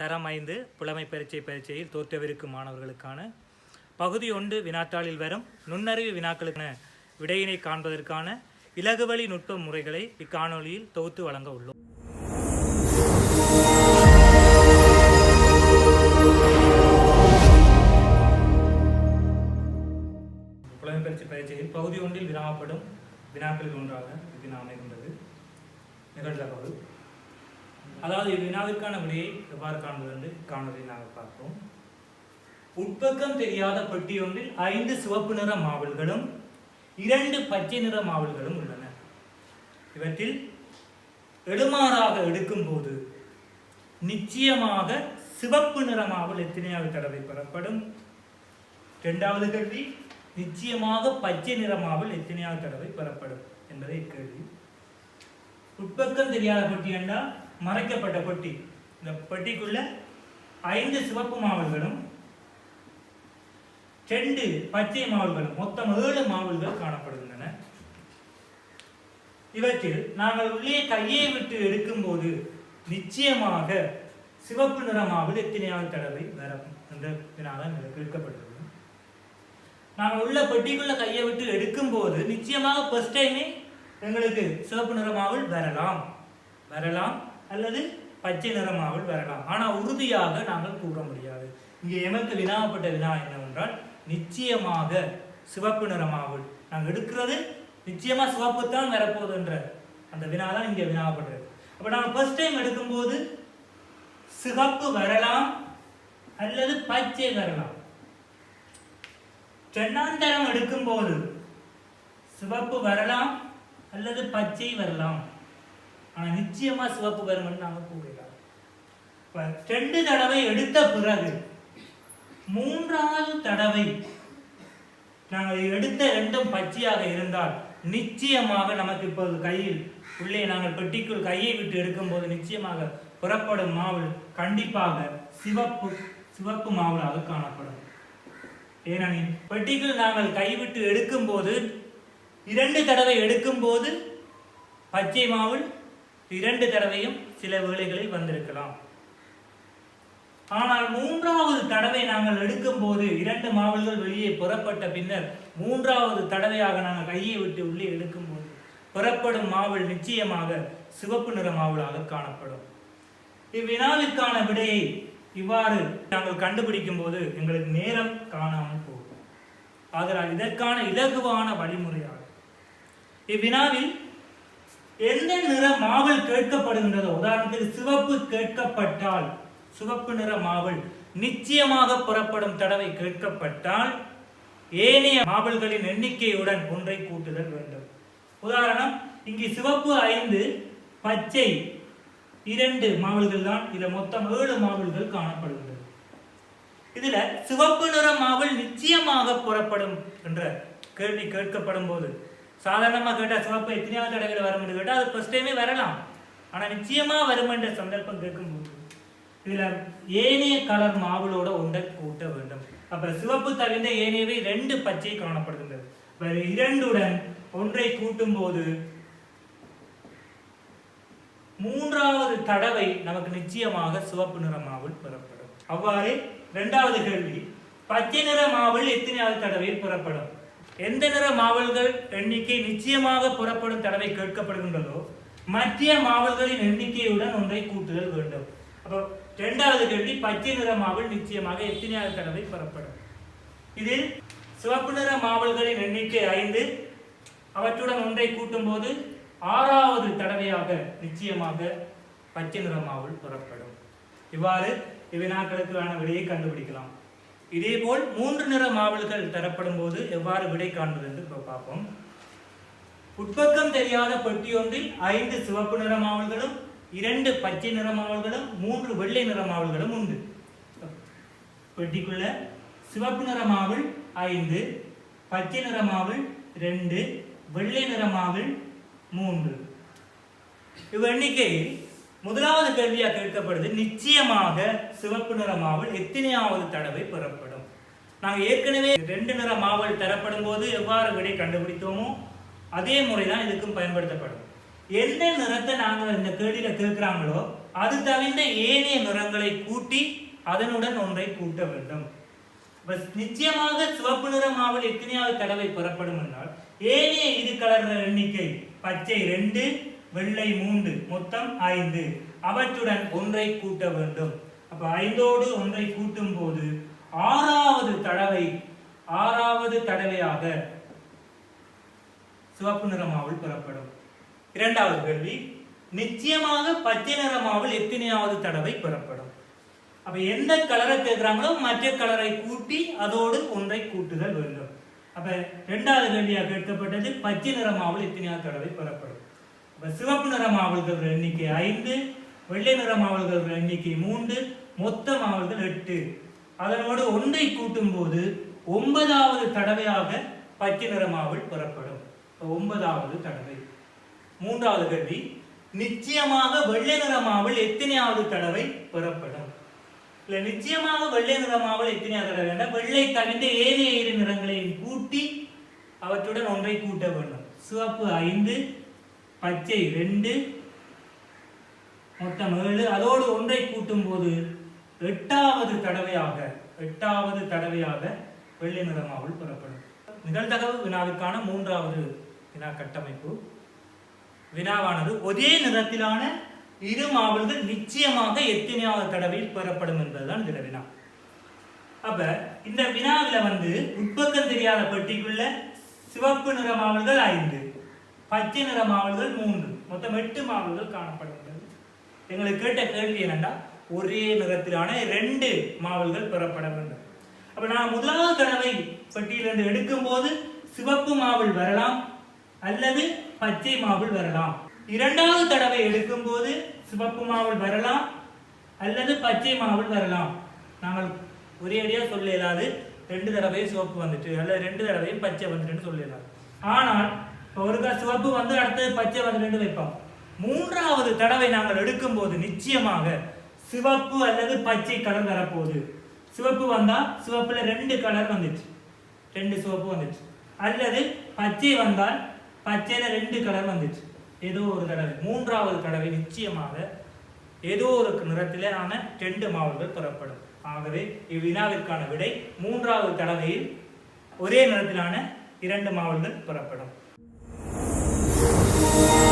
தரம் ஐந்து புலமை பரீட்சை பரீட்சையில் தோற்றவிருக்கும் மாணவர்களுக்கான பகுதி ஒன்று வினாத்தாளில் வரும் நுண்ணறிவு வினாக்களுக்கான விடையினை காண்பதற்கான இலகுவழி நுட்ப முறைகளை இக்காணொலியில் தொகுத்து வழங்க உள்ளோம். புலமை பரீட்சை பரீட்சையில் பகுதி ஒன்றில் வினாவப்படும் வினாக்களில் ஒன்றாக இது அமைகின்றது. நிகழ்தகவு அதாவது இவ்வினாவிற்கான விடையை எவ்வாறு காண்பது என்று காணொலியில் நாங்கள் பார்ப்போம். உட்பக்கம் தெரியாத பெட்டி ஒன்றில் ஐந்து சிவப்பு நிற மாவல்களும் இரண்டு பச்சை நிற மாவல்களும் உள்ளன. இவற்றில் எடுமாறாக எடுக்கும்போது நிச்சயமாக சிவப்பு நிற மாவல் எத்தனையாவது தடவை பெறப்படும்? இரண்டாவது கேள்வி நிச்சயமாக பச்சை நிற மாவல் எத்தனையாவது தடவை பெறப்படும்? என்பதை கேள்வி. உட்பக்கம் தெரியாத பெட்டி என்றால் மறைக்கப்பட்ட பெட்டி. இந்த பெட்டிக்குள்ள ஐந்து சிவப்பு மாவல்களும் ரெண்டு பச்சை மாவல்களும் மொத்தம் ஏழு மாவல்கள் காணப்படுகின்றன. இவற்றில் நாங்கள் உள்ளே கையை விட்டு எடுக்கும்போது நிச்சயமாக சிவப்பு நிறமாவில் எத்தனையாவது தடவை வரும் என்ற வினாதான் எங்களுக்கு கேட்கப்படுகிறது நாங்கள் உள்ள பெட்டிக்குள்ள கையை விட்டு எடுக்கும்போது நிச்சயமாக ஃபர்ஸ்ட் டைமே எங்களுக்கு சிவப்பு நிறமாவில் வரலாம். வரலாம். அல்லது பச்சை நிறமாவல் வரலாம். ஆனால் உறுதியாக நாங்கள் கூற முடியாது. இங்கே எமக்கு வினாவப்பட்ட வினா என்னவென்றால் நிச்சயமாக சிவப்பு நிறமாவல் நாங்கள் எடுக்கிறது நிச்சயமாக சிவப்பு தான் வரப்போகுதுன்ற அந்த வினா தான் இங்கே வினாவப்பட்டது அப்போ நாங்கள் ஃபர்ஸ்ட் டைம் எடுக்கும்போது சிவப்பு வரலாம் அல்லது பச்சை வரலாம். தென்னாந்தரம் எடுக்கும்போது சிவப்பு வரலாம் அல்லது பச்சை வரலாம். ஆனால் நிச்சயமாக சிவப்பு வரும்னு நாங்கள் கூறுகிறோம் இப்போ ரெண்டு தடவை எடுத்த பிறகு மூன்றாவது தடவை நாங்கள் எடுத்த ரெண்டும் பச்சையாக இருந்தால் நிச்சயமாக நமக்கு இப்போது கையில் உள்ளே நாங்கள் பெட்டிக்குள் கையை விட்டு எடுக்கும்போது நிச்சயமாக புறப்படும் மாவுள் கண்டிப்பாக சிவப்பு சிவப்பு மாவுளாக காணப்படும். ஏனெனில் பெட்டிக்குள் நாங்கள் கைவிட்டு எடுக்கும்போது இரண்டு தடவை எடுக்கும்போது பச்சை மாவுள் இரண்டு தடவையும் சில வேளைகளில் வந்திருக்கலாம். ஆனால் மூன்றாவது தடவை நாங்கள் எடுக்கும்போது இரண்டு மாவல்கள் வெளியே புறப்பட்ட பின்னர் மூன்றாவது தடவையாக நாங்கள் கையை விட்டு உள்ளே எடுக்கும் போது புறப்படும் மாவல் நிச்சயமாக சிவப்பு நிற மாவலாக காணப்படும். இவ்வினாவிற்கான விடையை இவ்வாறு நாங்கள் கண்டுபிடிக்கும் போது எங்களுக்கு நேரம் காணாமல் போகும். ஆதலால் இதற்கான இலகுவான வழிமுறையாகும். இவ்வினாவில் எந்த நிற மாவல் கேட்கப்படுகின்றதோ உதாரணத்துக்கு சிவப்பு கேட்கப்பட்டால் சிவப்பு நிற மாவல் நிச்சயமாக புறப்படும் தடவை கேட்கப்பட்டால் ஏனைய மாவல்களின் எண்ணிக்கையுடன் ஒன்றை கூட்டுதல் வேண்டும். உதாரணம் இங்கு சிவப்பு ஐந்து பச்சை இரண்டு மாவல்கள் தான் இதில் மொத்தம் ஏழு மாவல்கள் காணப்படுகின்றது. இதுல சிவப்பு நிற மாவல் நிச்சயமாக புறப்படும் என்ற கேள்வி கேட்கப்படும் போது சாதாரணமாக கேட்டால் சிவப்பு எத்தனையாவது தடவைகள் வரும் என்று கேட்டால் அது ஃபஸ்ட் டைமே வரலாம். ஆனால் நிச்சயமா வரும் என்ற சந்தர்ப்பம் கேட்கும்போது இதில் ஏனைய கலர் மாவுளோட ஒன்றை கூட்ட வேண்டும். அப்போ சிவப்பு தவிர்ந்த ஏனையவை ரெண்டு பச்சை காணப்படுகின்றது. இரண்டுடன் ஒன்றை கூட்டும் போது மூன்றாவது தடவை நமக்கு நிச்சயமாக சிவப்பு நிற மாவுள் பெறப்படும். அவ்வாறு இரண்டாவது கேள்வி பச்சை நிற மாவுள் எத்தனையாவது தடவையில் பெறப்படும்? எந்த நிற மாவல்கள் எண்ணிக்கை நிச்சயமாக புறப்படும் தடவை கேட்கப்படுகின்றதோ மத்திய மாவல்களின் எண்ணிக்கையுடன் ஒன்றை கூட்டுதல் வேண்டும். அப்போ இரண்டாவது கேள்வி பச்சை நிற மாவல் நிச்சயமாக எத்தனையாவது தடவை புறப்படும்? இதில் சிவப்பு நிற மாவல்களின் எண்ணிக்கை ஐந்து அவற்றுடன் ஒன்றை கூட்டும் போது ஆறாவது தடவையாக நிச்சயமாக பச்சை நிற மாவல் புறப்படும். இவ்வாறு இவ்வினாக்களுக்கான விடையை கண்டுபிடிக்கலாம். இதேபோல் மூன்று நிற மாவல்கள் தரப்படும் போது எவ்வாறு விடை காண்பது என்று பார்ப்போம். உட்பக்கம் தெரியாத பெட்டியொன்றில் ஐந்து சிவப்பு நிற மாவல்களும் இரண்டு பச்சை நிற மாவல்களும் மூன்று வெள்ளை நிற மாவல்களும் உண்டு. பெட்டிக்குள்ள சிவப்பு நிற மாவல் ஐந்து பச்சை நிற மாவல் ரெண்டு வெள்ளை நிற மாவல் மூன்று. இவ்வெண்ணிக்கையில் முதலாவது கேள்வியாக கேட்கப்படுது நிச்சயமாக சிவப்பு நிற மாவல் எத்தனையாவது தடவை பெறப்படும்? நாங்கள் ஏற்கனவே ரெண்டு நிற மாவல் தரப்படும் போது எவ்வாறு விடை கண்டுபிடித்தோமோ அதே முறை தான் இதுக்கும் பயன்படுத்தப்படும். எந்த நிறத்தை நாங்கள் இந்த கேள்வியில் கேட்குறாங்களோ அது தவிர்ந்த ஏனைய நிறங்களை கூட்டி அதனுடன் ஒன்றை கூட்ட வேண்டும். நிச்சயமாக சிவப்பு நிற மாவல் எத்தனையாவது தடவை பெறப்படும் என்றால் ஏனைய இரு கலர் எண்ணிக்கை பச்சை ரெண்டு வெள்ளை மூன்று மொத்தம் ஐந்து. அவற்றுடன் ஒன்றை கூட்ட வேண்டும். அப்ப ஐந்தோடு ஒன்றை கூட்டும் போது ஆறாவது தடவை ஆறாவது தடவையாக சிவப்பு நிற மாவல் பெறப்படும். இரண்டாவது கேள்வி நிச்சயமாக பச்சை நிறமாவில் எத்தனையாவது தடவை பெறப்படும்? அப்ப எந்த கலரை கேட்கிறாங்களோ மற்ற கலரை கூட்டி அதோடு ஒன்றை கூட்டுதல் வேண்டும். அப்ப இரண்டாவது கேள்வியாக கேட்கப்பட்டது பச்சை நிறமாவில் எத்தனையாவது தடவை பெறப்படும்? இப்போ சிவப்பு நிற மாவல்கள் எண்ணிக்கை ஐந்து வெள்ளை நிற மாவல்கள் எண்ணிக்கை மூன்று மொத்த மாவல்கள் எட்டு. அதனோடு ஒன்றை கூட்டும் போது ஒன்பதாவது தடவையாக பச்சை நிற மாவல் பெறப்படும். ஒன்பதாவது தடவை. மூன்றாவது கேள்வி நிச்சயமாக வெள்ளை நிற மாவல் எத்தனையாவது தடவை பெறப்படும்? இல்லை நிச்சயமாக வெள்ளை நிற மாவல் எத்தனையாவது தடவை? என்றால் வெள்ளை தவிர்ந்த ஏனைய இரு நிறங்களையும் கூட்டி அவற்றுடன் ஒன்றை கூட்ட வேண்டும். சிவப்பு ஐந்து பச்சை ரெண்டு மொத்தம் ஏழு. அதோடு ஒன்றை கூட்டும் போது எட்டாவது தடவையாக எட்டாவது தடவையாக வெள்ளை நிறமாவல் புறப்படும். பெறப்படும் நிகழ்தகவு வினாவிற்கான மூன்றாவது வினா கட்டமைப்பு. வினாவானது ஒரே நிறத்திலான இரு மாவல்கள் நிச்சயமாக எத்தனையாவது தடவையில் பெறப்படும் என்பதுதான் இந்த வினா. அப்ப இந்த வினாவில் வந்து உட்பக்கம் தெரியாத பெட்டிக்குள்ள சிவப்பு நிற மாவல்கள் ஐந்து பச்சை நிற மாவல்கள் மூன்று. மொத்தம் எட்டு மாவல்கள் காணப்படுகின்றது. எங்களுக்கு கேட்ட கேள்வி என்னென்னா ஒரே நிறத்திலான ரெண்டு மாவல்கள் பெறப்பட வேண்டும். அப்ப நான் முதலாவது தடவை பெட்டியிலிருந்து எடுக்கும்போது சிவப்பு மாவுள் வரலாம் அல்லது பச்சை மாவுள் வரலாம். இரண்டாவது தடவை எடுக்கும் போது சிவப்பு மாவுள் வரலாம் அல்லது பச்சை மாவுள் வரலாம். நாங்கள் ஒரே அடியா சொல்ல இயலாது. ரெண்டு தடவையும் சிவப்பு வந்துட்டு அல்லது ரெண்டு தடவையும் பச்சை வந்துட்டுன்னு சொல்ல இயலாது. ஆனால் இப்போ ஒருக்கா சிவப்பு வந்து அடுத்தது பச்சை வந்துட்டு வைப்போம். மூன்றாவது தடவை நாங்கள் எடுக்கும்போது நிச்சயமாக சிவப்பு அல்லது பச்சை கலர் வரப்போகுது. சிவப்பு வந்தா சிவப்புல ரெண்டு கலர் வந்துச்சு. ரெண்டு சிவப்பு வந்துச்சு. அல்லது பச்சை வந்தால் பச்சையில ரெண்டு கலர் வந்துச்சு. ஏதோ ஒரு தடவை மூன்றாவது தடவை நிச்சயமாக ஏதோ ஒரு நிறத்திலான ரெண்டு மாவட்டங்கள் பெறப்படும். ஆகவே இவ்வினாவிற்கான விடை மூன்றாவது தடவையில் ஒரே நிறத்திலான இரண்டு மாவட்டங்கள் பெறப்படும். Thank you.